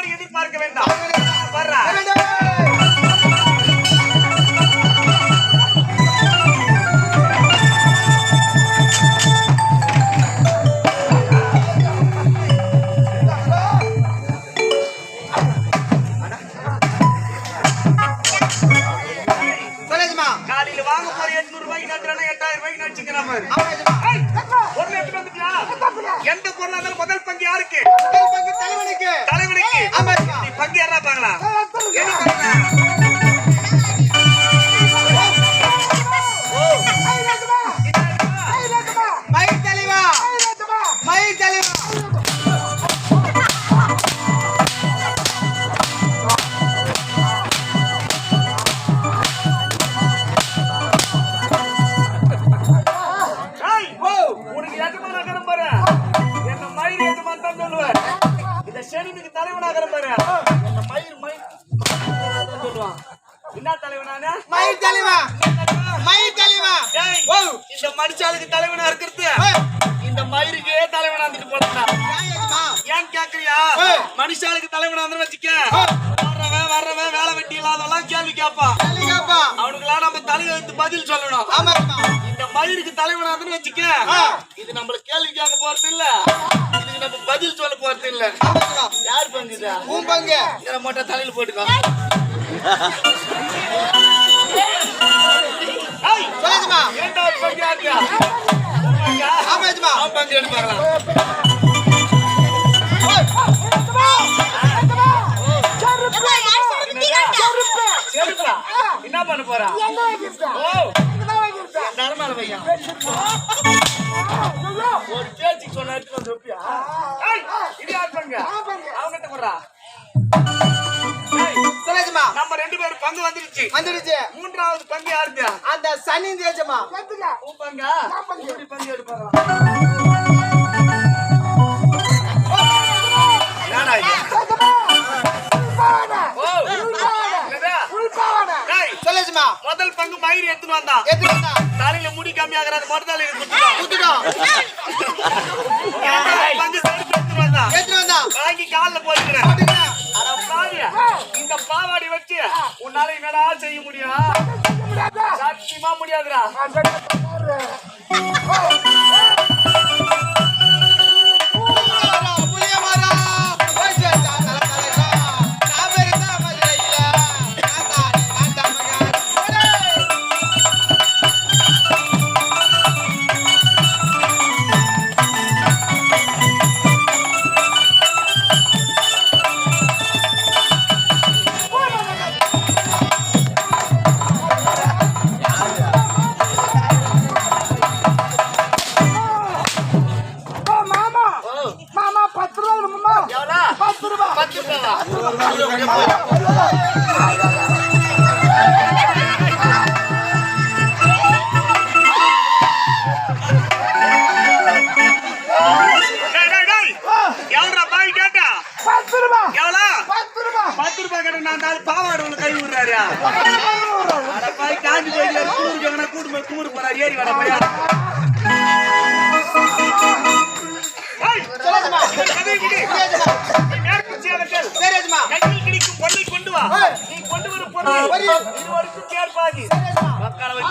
இருவரும் எதிர்பார்க்க வேண்டாம். வர்றா? எந்த பொருளா இருந்தாலும் முதல் பங்கு யாருக்கு? முதல் பங்கு தலைவனுக்கு. பங்கு யாரா பாங்களா என்ன பண்ற? மயில் தலைவா மயில் தலைவா ஏய், உனக்கு சொல்லுவான் என்ன தலைவனானே மயில் தலைவா. மயில் தலைவா. ஓ. இந்த மனுஷாளுக்கு தலைவனா இருக்கிறது. இந்த மயிருக்கே தலைவனா இருந்துட்டு போறா ஏன் கேக்குறியா? ஏய். மனுஷாளுக்கு தலைவனா வச்சுக்க. ஏய். வர்றவன் வர்றவன் வேலை வெட்டி இல்லாதவெல்லாம் கேள்வி கேட்பான். தலைவாப்பா. அவனுக்கெல்லாம் நம்ம தலைவருக்கு பதில் சொல்லணும். ஆமா. இந்த மயிருக்கு தலைவனா வச்சுக்க. ஆ. இது நம்மள கேள்வி கேட்க போறது இல்ல. போறது இல்ல. யார் பங்கு இது உன் பங்கு இதை மட்டும் தலையில போட்டுக்கோ ஏய், சொல்லு எஜமா. இரண்டாவது பங்கு யாருக்கா உன் பங்கா? ஆமா எஜமா. அவன் பங்கு எடுத்து பார்க்கலாம் செருப்பா? என்ன பண்ண போறா நரமால பையன் ஒரு பேச்சுக்கு சொன்ன எடுத்து வந்து வைப்பியா? ஏய், இது யார் பங்கு? அவங்கிட்ட போடுறா. ஏய், சொல்லு எஜமா. நம்ம ரெண்டு பேரும் பங்கு வந்துருச்சு வந்துடுச்சு. மூன்றாவது பங்கு யாருது அந்த சனி தேஜமா உன் பங்கா? எப்படி பங்கு முதல் பங்கு மயிர் எடுத்துட்டு வந்தா? தலையில முடி தலையில குத்திட்டான் குத்துட்டோம். செருப்பு எடுத்துட்டு வந்தா? வாங்கி கால்ல போட்டுக்கிறேன். இந்த பாவாடி வச்சு உன்னால என்னடா செய்ய முடியும்? சத்தியமா முடியாதுடா. ஏறி வர பையா ஏய், நீ கொண்டு வரும் பொருள் வரி. இருவருக்கும் எஜமா. மக்களை